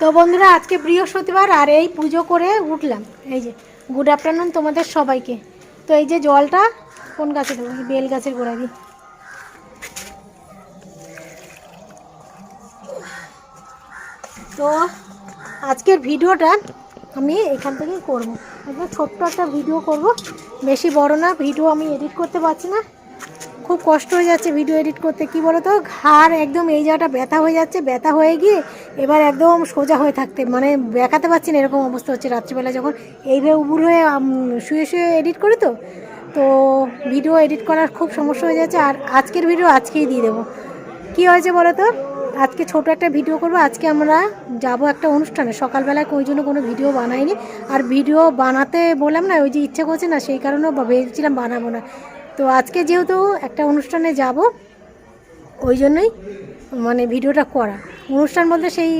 তো বন্ধুরা, আজকে বৃহস্পতিবার আর এই পুজো করে উঠলাম। এই যে গুড আফটারনুন তোমাদের সবাইকে। তো এই যে জলটা, কোন গাছে দেবো? বেল গাছের গোড়ায় দিই। তো আজকের ভিডিওটা আমি এখান থেকেই করব। একদম ছোট্ট একটা ভিডিও করব। বেশি বড় না, ভিডিও আমি এডিট করতে পারছি না। খুব কষ্ট হয়ে যাচ্ছে ভিডিও এডিট করতে। কি বলো তো ঘাড় একদম এই জায়গাটা ব্যথা হয়ে যাচ্ছে, ব্যথা হয়ে গিয়ে এবার একদম সোজা হয়ে থাকতে। মানে দেখাতে পারছি না এরকম অবস্থা হচ্ছে রাত্রিবেলা যখন। এইভাবে উবুর হয়ে শুয়ে শুয়ে এডিট করি তো? তো ভিডিও এডিট করার খুব সমস্যা হয়ে যাচ্ছে। আর আজকের ভিডিও আজকেই দিয়ে দেবো। কি হয়েছে বলো তো আজকে ছোট একটা ভিডিও করব। আজকে আমরা যাব একটা অনুষ্ঠানে। সকালবেলায় ওই জন্য কোনো ভিডিও বানাইনি। আর ভিডিও বানাতে বললাম না, ওই যে ইচ্ছে করছে না, সেই কারণেও ভেবেছিলাম বানাবো না। তো আজকে যেহেতু একটা অনুষ্ঠানে যাব, ওই জন্যই মানে ভিডিওটা করা। অনুষ্ঠান বলতে সেই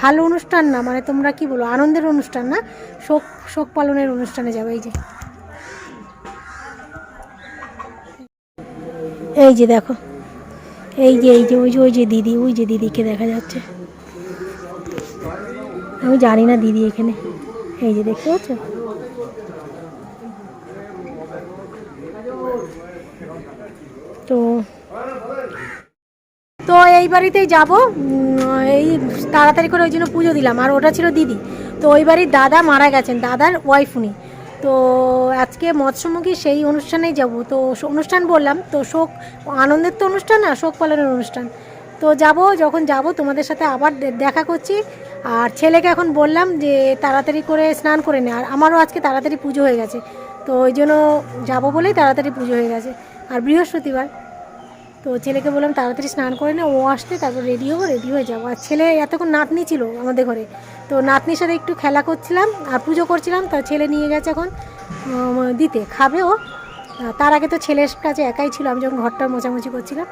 হাল অনুষ্ঠান না মানে তোমরা কি বলো আনন্দের অনুষ্ঠান না, শোক শোক পালনের অনুষ্ঠানে যাবে এই যে। এই যে দেখো, এই যে এই যে, ওই যে ওই যে দিদি, ওই যে দিদিকে দেখা যাচ্ছে। আমি জানি না দিদি এখানে। এই যে দেখতে পাচ্ছ? তো তো এই বাড়িতেই যাব। এই তাড়াতাড়ি করে ওই জন্য পুজো দিলাম। আর ওটা ছিল দিদি। তো ওই বাড়ির দাদা মারা গেছেন, দাদার ওয়াইফ উনি। তো আজকে মৎস্যমুখী সেই অনুষ্ঠানেই যাব। তো অনুষ্ঠান বললাম, তো শোক, আনন্দের তো অনুষ্ঠান না, শোক পালনের অনুষ্ঠান। তো যাব, যখন যাব তোমাদের সাথে আবার দেখা করছি। আর ছেলেকে এখন বললাম যে তাড়াতাড়ি করে স্নান করে নে। আর আমারও আজকে তাড়াতাড়ি পুজো হয়ে গেছে। তো ওই জন্য যাব বলেই তাড়াতাড়ি পুজো হয়ে গেছে। আর বৃহস্পতিবার। তো ছেলেকে বললাম, তাড়াতাড়ি স্নান করে নে, ও আসতে তারপর রেডি হব রেডি হয়ে যাব। আর ছেলে এতক্ষণ নাতনি ছিল আমাদের ঘরে। তো নাতনির সাথে একটু খেলা করছিলাম আর পুজো করছিলাম, তা ছেলে নিয়ে গেছে এখন দিতে। খাবে ও। তার আগে তো ছেলের কাছে একাই ছিল, আমি যখন ঘরটা মোছামুছি করছিলাম।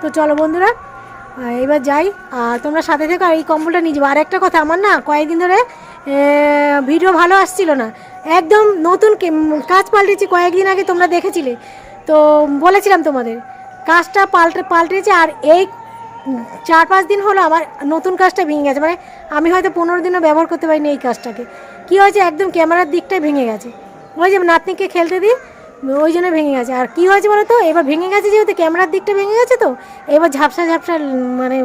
তো চলো বন্ধুরা এবার যাই। আর তোমরা সাথে থেকে এই কম্বলটা নিয়ে যাব। আর একটা কথা, আমার না কয়েকদিন ধরে ভিডিও ভালো আসছিল না। একদম নতুন কাজ পাল্টেছি কয়েকদিন আগে তোমরা দেখেছিলে। তো বলেছিলাম তোমাদের, কাজটা পাল্টে, পাল্টেছে আর এই চার পাঁচ দিন হলো আমার নতুন কাজটা ভেঙে গেছে। মানে আমি হয়তো পনেরো দিনও ব্যবহার করতে পারিনি এই কাজটাকে। কী হয়েছে? একদম ক্যামেরার দিকটাই ভেঙে গেছে। ওই যে নাতনিকে খেলতে দিই, ওই জন্য ভেঙে গেছে। আর কী হয়েছে বলো তো? এবার ভেঙে গেছে যেহেতু ক্যামেরার দিকটা ভেঙে গেছে তো, এবার ঝাপসা ঝাপসা মানে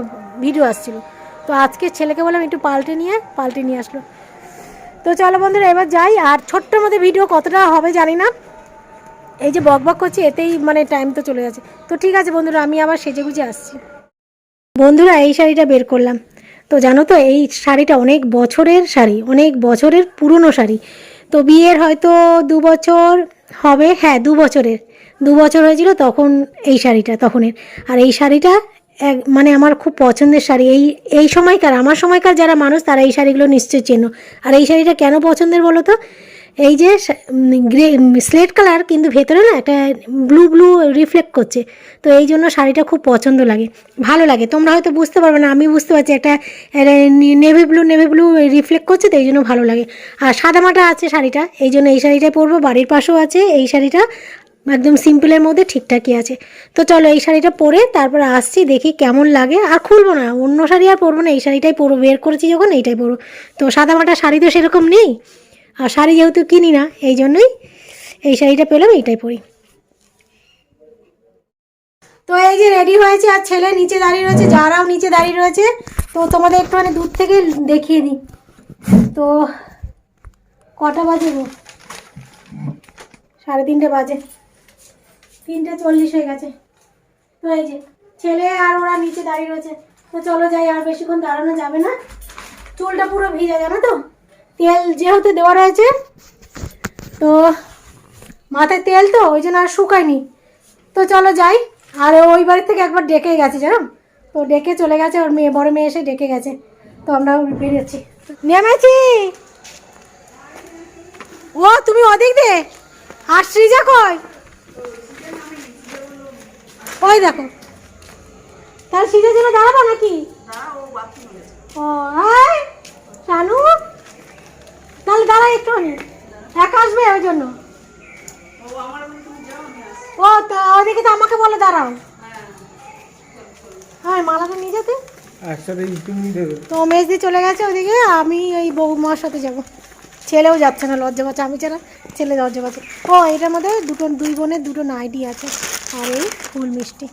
ভিডিও আসছিল। তো আজকে ছেলেকে বললাম একটু পাল্টে নিয়ে পাল্টে নিয়ে আসলো। তো চলো বন্ধুরা, এবার যাই। আর ছোট্ট মধ্যে ভিডিও কতটা হবে জানি না। এই যে বক বক করছি, এতেই মানে টাইম তো চলে যাচ্ছে। তো ঠিক আছে বন্ধুরা, আমি আবার সেজে গুজে আসছি। বন্ধুরা, এই শাড়িটা বের করলাম। তো জানো তো, এই শাড়িটা অনেক বছরের শাড়ি, অনেক বছরের পুরনো শাড়ি। তো বিয়ের হয়তো দু বছর হবে হ্যাঁ দু বছরের। দু বছর হয়েছিল তখন এই শাড়িটা, তখনের। আর এই শাড়িটা এক মানে আমার খুব পছন্দের শাড়ি। এই এই সময়কার, আমার সময়কার যারা মানুষ, তারা এই শাড়িগুলো নিশ্চয়ই চেনো। আর এই শাড়িটা কেন পছন্দের বলো তো? এই যে গ্রে স্লেট কালার কিন্তু ভেতরে না একটা ব্লু ব্লু রিফ্লেক্ট করছে। তো এই জন্য শাড়িটা খুব পছন্দ লাগে। ভালো লাগে। তোমরা হয়তো বুঝতে পারবে না, আমি বুঝতে পারছি একটা navy blue navy blue reflect করছে, তো এই জন্য ভালো লাগে। আর সাদামাটা আছে শাড়িটা, এই জন্য এই শাড়িটাই পরবো, বাড়ির পাশেও আছে, এই শাড়িটা একদম সিম্পলের মধ্যে ঠিকঠাকই আছে। তো চলো এই শাড়িটা পরে তারপর আসছি, দেখি কেমন লাগে। আর খুলবো না, অন্য শাড়ি আর পরবো না, এই শাড়িটাই পরবো, বের করেছি যখন, এইটাই পরবো। তো সাদামাটা শাড়ি তো সেরকম নেই? আর শাড়ি যেহেতু কিনি না, এই জন্যই এই শাড়িটা পেলাম, এইটাই পরি। তো এই যে রেডি হয়েছে, আর ছেলে নিচে দাঁড়িয়ে রয়েছে, যারাও নিচে দাঁড়িয়ে রয়েছে, তো তোমাদের একটুখানি দূর থেকে দেখিয়ে দিই। তো কটা বাজে গো? সাড়ে তিনটে বাজে। তিনটে চল্লিশ হয়ে গেছে। তো এই যে ছেলে আর ওরা নিচে দাঁড়িয়ে রয়েছে। তো চলো যাই, আর বেশিক্ষণ দাঁড়ানো যাবে না। চুলটা পুরো ভিজা, জানো তো? তেল যেহেতু দেওয়া রয়েছে তো মাথায় তেল তো ওই জন্য আর শুকায়নি। তো চলো যাই। আর ওই বাড়ি থেকে একবার ডেকে গেছে জানো? তো ডেকে চলে গেছে ওর মেয়ে বড় মেয়ে এসে ডেকে গেছে। তো আমরা বেরিয়েছি। নেমেছি! ও তুমি ওদিক দে আর সৃজা কই? ওই দেখো। তার সৃজার জন্য দাঁড়াবো নাকি? ও শানু! তাহলে দাঁড়াই একটুখানি একা আসবে ওই জন্য। ও তা ওদিকে তো আমাকে বলে দাঁড়াও। হ্যাঁ মালাটা নিয়ে যেতে। একসাথে তুমি দেবে তো মেজদি চলে গেছে ওদিকে আমি ওই বৌমার সাথে যাব। ছেলেও যাচ্ছে না লজ্জা পাচ্ছে। আমি ছাড়া ছেলে লজ্জা পাচ্ছে। ও এটার মধ্যে দুটো দুই বোনের দুটো নাইটি আছে আর এই ফুল মিষ্টি।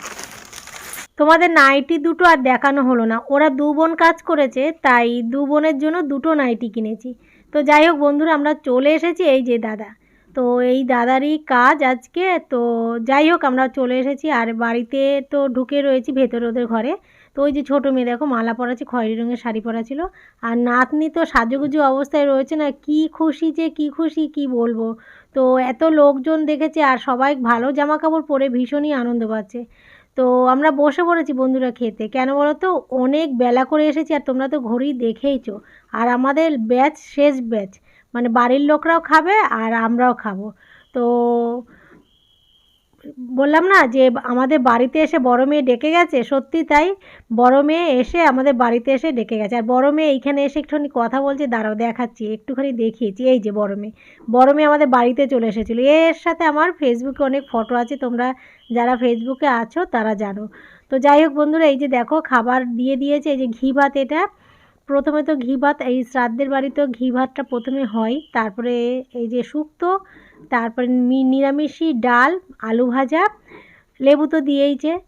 তোমাদের নাইটি দুটো আর দেখানো হলো না। ওরা দু বোন কাজ করেছে তাই দু বোনের জন্য দুটো নাইটি কিনেছি। তো যাই হোক বন্ধুরা, আমরা চলে এসেছি এই যে দাদা। তো এই দাদারই কাজ আজকে, তো যাই হোক আমরা চলে এসেছি আর বাড়িতে তো ঢুকে রয়েছি ভেতরে ওদের ঘরে। তো ওই যে ছোটো মেয়ে, দেখো মালা পরাচ্ছে, খয়েরি রঙের শাড়ি পরা ছিল আর নাতনি তো সাজুগুজু অবস্থায় রয়েছে না, কি খুশি যে, কি খুশি, কি বলব? তো এত লোকজন দেখেছে আর সবাই ভালো জামা কাপড় পরে ভীষণই আনন্দ পাচ্ছে। তো আমরা বসে পড়েছি বন্ধুরা খেতে। কেন বলো তো অনেক বেলা করে এসেছি আর তোমরা তো ঘড়ি দেখেইছো। আর আমাদের ব্যাচ শেষ ব্যাচ। মানে বাড়ির লোকরাও খাবে আর আমরাও খাব। তো বললাম না যে আমাদের বাড়িতে এসে বড় মেয়ে ডেকে গেছে? সত্যি তাই? বড় মেয়ে এসে আমাদের বাড়িতে এসে ডেকে গেছে। আর বড় মেয়ে এইখানে এসে একটুখানি কথা বলছে, দাঁড়াও দেখাচ্ছি, একটুখানি দেখিয়েছি। এই যে বড় মেয়ে। বড় মেয়ে আমাদের বাড়িতে চলে এসেছিল। এর সাথে আমার ফেসবুকে অনেক ফটো আছে, তোমরা যারা ফেসবুকে আছো তারা জানো। তো যাই হোক বন্ধুরা, এই যে দেখো, খাবার দিয়ে দিয়েছে। এই যে ঘি ভাত এটা। প্রথমে তো ঘি ভাত, এই শ্রাদ্ধের বাড়িতেও ঘি ভাতটা প্রথমে হয়। তারপরে এই যে শুক্তো তারপরে মি- নিরামিষি ডাল, আলু ভাজা, লেবু তো দিয়েইছে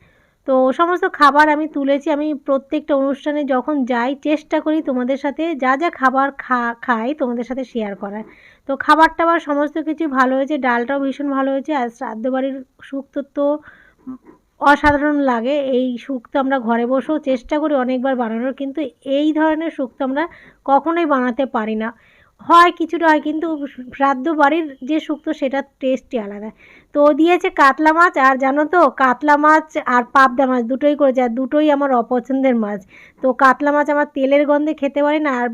তো সমস্ত খাবার আমি তুলেছি। আমি প্রত্যেকটা অনুষ্ঠানে যখন যাই, চেষ্টা করি তোমাদের সাথে যা যা খাবার খা, খাই তোমাদের সাথে শেয়ার করার। তো খাবার টাবার সমস্ত কিছু ভালো হয়েছে, ডালটাও ভীষণ ভালো হয়েছে। আর শ্রাদ্ধ বাড়ির শুক্তো তো অসাধারণ লাগে। এই শুক্তো আমরা ঘরে বসেও চেষ্টা করি অনেকবার বানানোর, কিন্তু এই ধরনের শুক্তো আমরা কখনোই বানাতে পারি না। হয়, কিছুটা হয়, কিন্তু শ্রাদ্ধ বাড়ির যে শুক্তো সেটার টেস্টই আলাদা। তো দিয়েছে কাতলা মাছ, আর জানো তো, কাতলা মাছ আর পাবদা মাছ দুটোই করেছে, আর দুটোই আমার অপছন্দের মাছ। তো কাতলা মাছ আমার তেলের গন্ধে খেতে পারি না, আর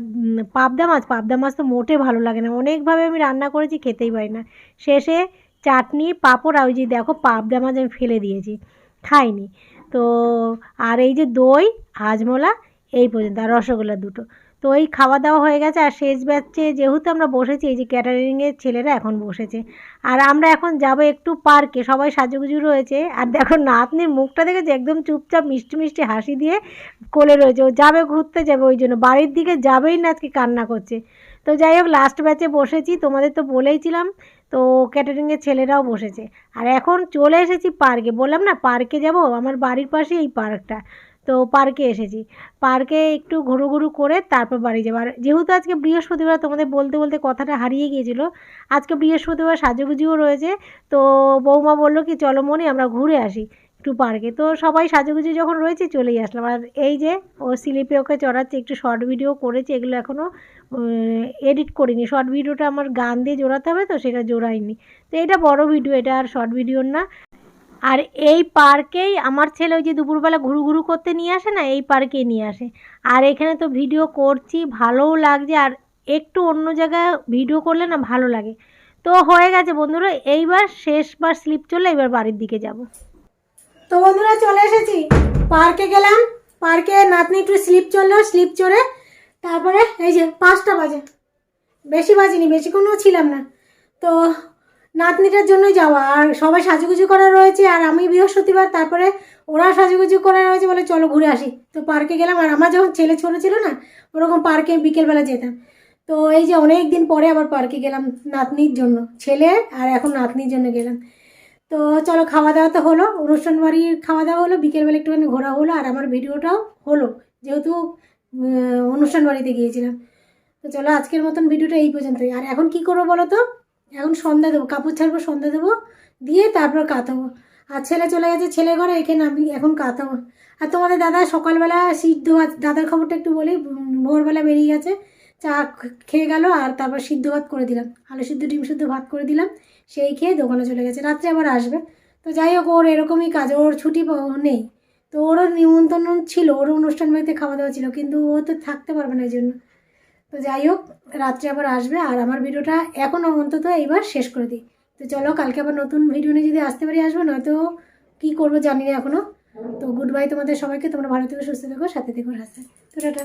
পাবদা মাছ পাবদা মাছ তো মোটে ভালো লাগে না। অনেকভাবে আমি রান্না করেছি, খেতেই পারি না। শেষে চাটনি, পাঁপড়, আর ওই যে দেখো পাবদা মাছ আমি ফেলে দিয়েছি, খাইনি। তো আর এই যে দই হাজমোলা এই পর্যন্ত, আর রসগোল্লা দুটো। তো এই খাওয়া দাওয়া হয়ে গেছে আর শেষ ব্যাচে যেহেতু আমরা বসেছি, এই যে ক্যাটারিংয়ের ছেলেরা এখন বসেছে। আর আমরা এখন যাব একটু পার্কে সবাই সাজুগুজু রয়েছে। আর দেখো নাতনির মুখটা দেখেছে? একদম চুপচাপ মিষ্টি মিষ্টি হাসি দিয়ে কোলে রয়েছে। ও যাবে ঘুরতে যাবে ওই জন্য। বাড়ির দিকে যাবেই না আজকে কান্না করছে। তো যাই হোক লাস্ট ব্যাচে বসেছি, তোমাদের তো বলেইছিলাম। তো ক্যাটারিংয়ের ছেলেরাও বসেছে। আর এখন চলে এসেছি পার্কে বললাম না পার্কে যাব? আমার বাড়ির পাশে এই পার্কটা তো পার্কে এসেছি। পার্কে একটু ঘুরু ঘুরু করে তারপর বাড়ি যাব। আর যেহেতু আজকে বৃহস্পতিবার, তোমাদের বলতে বলতে কথাটা হারিয়ে গিয়েছিল, আজকে বৃহস্পতিবার সাজুগুজিও রয়েছে। তো বৌমা বলল কি, চলো মনে, আমরা ঘুরে আসি একটু পার্কে তো সবাই সাজুগুজি যখন রয়েছে চলেই আসলাম। আর এই যে ও স্লিপে ওকে চড়াচ্ছে, একটু শর্ট ভিডিও করেছে, এগুলো এখনও এডিট করিনি। শর্ট ভিডিওটা আমার গান দিয়ে জোড়াতে হবে তো, সেটা জোড়াইনি। তো এটা বড় ভিডিও এটা আর শর্ট ভিডিওর না। আর এই পার্কেই আমার ছেলে ওই যে দুপুরবেলা ঘুরু ঘুরু করতে নিয়ে আসে না, এই পার্কেই নিয়ে আসে। আর এখানে তো ভিডিও করছি, ভালোও লাগছে, আর একটু অন্য জায়গায় ভিডিও করলে না ভালো লাগে। তো হয়ে গেছে বন্ধুরা, এইবার শেষবার স্লিপ চলে এবার বাড়ির দিকে যাব। তো বন্ধুরা চলে এসেছি। পার্কে গেলাম, পার্কে নাতনি একটু স্লিপ চলল স্লিপ চড়ে তারপরে এই যে পাঁচটা বাজে। বেশি বাজিনি, বেশিক্ষণও ছিলাম না। তো নাতনিটার জন্যই যাওয়া। আর সবাই সাজুগুজু করা রয়েছে, আর আমি বৃহস্পতিবার, তারপরে ওরা সাজুগুজু করা রয়েছে বলে চলো ঘুরে আসি। তো পার্কে গেলাম, আর আমার যখন ছেলে ছোটো ছিল না, ওরকম পার্কে বিকেলবেলা যেতাম। তো এই যে অনেক দিন পরে আবার পার্কে গেলাম নাতনির জন্য, ছেলে আর এখন নাতনির জন্য গেলাম। তো চলো খাওয়া দাওয়া তো হলো, অনুষ্ঠান বাড়ির খাওয়া দাওয়া হলো, বিকেলবেলা একটুখানি ঘোরা হলো, আর আমার ভিডিওটাও হলো, যেহেতু অনুষ্ঠান বাড়িতে গিয়েছিলাম। তো চলো আজকের মতন ভিডিওটা এই পর্যন্তই। আর এখন কি করব বলো তো? এখন সন্ধ্যা দেবো, কাপড় ছাড়বো, সন্ধ্যা দেবো, দিয়ে তারপর কাতাবো আর ছেলে চলে গেছে, ছেলে ঘরে, এখানে আমি এখন কাতাবো আর তোমাদের দাদা সকালবেলা সিদ্ধ ভাত, দাদার খবরটা একটু বলি, ভোরবেলা বেরিয়ে গেছে, চা খেয়ে গেল, আর তারপর সিদ্ধ ভাত করে দিলাম। আলু সিদ্ধ, ডিম সিদ্ধ ভাত করে দিলাম, সেই খেয়ে দোকানে চলে গেছে, রাত্রে আবার আসবে। তো যাই হোক, ওর এরকমই কাজ, ওর ছুটি নেই। তো ওরও নিমন্ত্রণ ছিল ওর অনুষ্ঠান বাড়িতে খাওয়া দাওয়া ছিল, কিন্তু ও তো থাকতে পারবে না এই জন্য। তো যাই হোক, রাত্রে আবার আসবে আর আমার ভিডিওটা এখনও অন্তত এইবার শেষ করে দিই। তো চলো, কালকে আবার নতুন ভিডিও নিয়ে যদি আসতে পারি, আসব, নয়তো কী করব জানি না এখনও তো গুড বাই তোমাদের সবাইকে, তোমরা ভালো থেকো, সুস্থ থেকো, সাথে থেকো হাসতে তো টাটা।